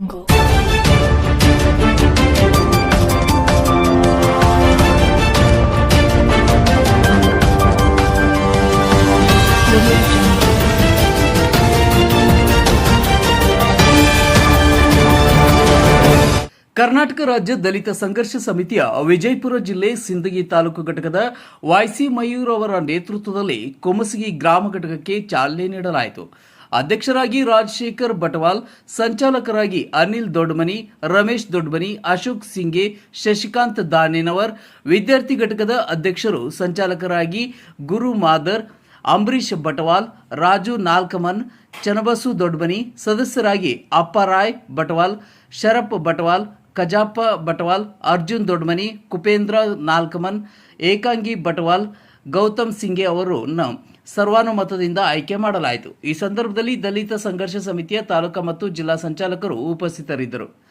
ಕರ್ನಾಟಕ ರಾಜ್ಯ ದಲಿತ ಸಂಘರ್ಷ ಸಮಿತಿಯ ವಿಜಯಪುರ ಜಿಲ್ಲೆ ಸಿಂದಗಿ ತಾಲೂಕು ಘಟಕದ ವಾಯ್ಸಿ ಮಯೂರ್ ಅವರ ನೇತೃತ್ವದಲ್ಲಿ ಕೊಮಸಗಿ ಗ್ರಾಮ ಘಟಕಕ್ಕೆ ಚಾಲನೆ ನೀಡಲಾಯಿತು. ಅಧ್ಯಕ್ಷರಾಗಿ ರಾಜಶೇಖರ್ ಬಟವಾಲ್, ಸಂಚಾಲಕರಾಗಿ ಅನಿಲ್ ದೊಡ್ಮನಿ, ರಮೇಶ್ ದೊಡ್ಮನಿ, ಅಶೋಕ್ ಸಿಂಗೆ ಶಶಿಕಾಂತ್ ದಾನೇನವರ್, ವಿದ್ಯಾರ್ಥಿ ಘಟಕದ ಅಧ್ಯಕ್ಷರು ಸಂಚಾಲಕರಾಗಿ ಗುರು ಮಾದರ್ ಅಂಬರೀಶ್ ಬಟವಾಲ್, ರಾಜು ನಾಲ್ಕಮನ್, ಚನಬಸು ದೊಡ್ಮನಿ, ಸದಸ್ಯರಾಗಿ ಅಪ್ಪರಾಯ್ ಬಟವಾಲ್, ಶರಪ್ ಬಟವಾಲ್, ಕಜಾಪ ಬಟವಾಲ್, ಅರ್ಜುನ್ ದೊಡ್ಮನಿ, ಕುಪೇಂದ್ರ ನಾಲ್ಕಮನ್, ಏಕಾಂಗಿ ಬಟವಾಲ್, ಗೌತಮ್ ಸಿಂಗೆ ಅವರನ್ನು ಸರ್ವಾನುಮತದಿಂದ ಆಯ್ಕೆ ಮಾಡಲಾಯಿತು. ಈ ಸಂದರ್ಭದಲ್ಲಿ ದಲಿತ ಸಂಘರ್ಷ ಸಮಿತಿಯ ತಾಲೂಕಾ ಮತ್ತು ಜಿಲ್ಲಾ ಸಂಚಾಲಕರು ಉಪಸ್ಥಿತರಿದ್ದರು.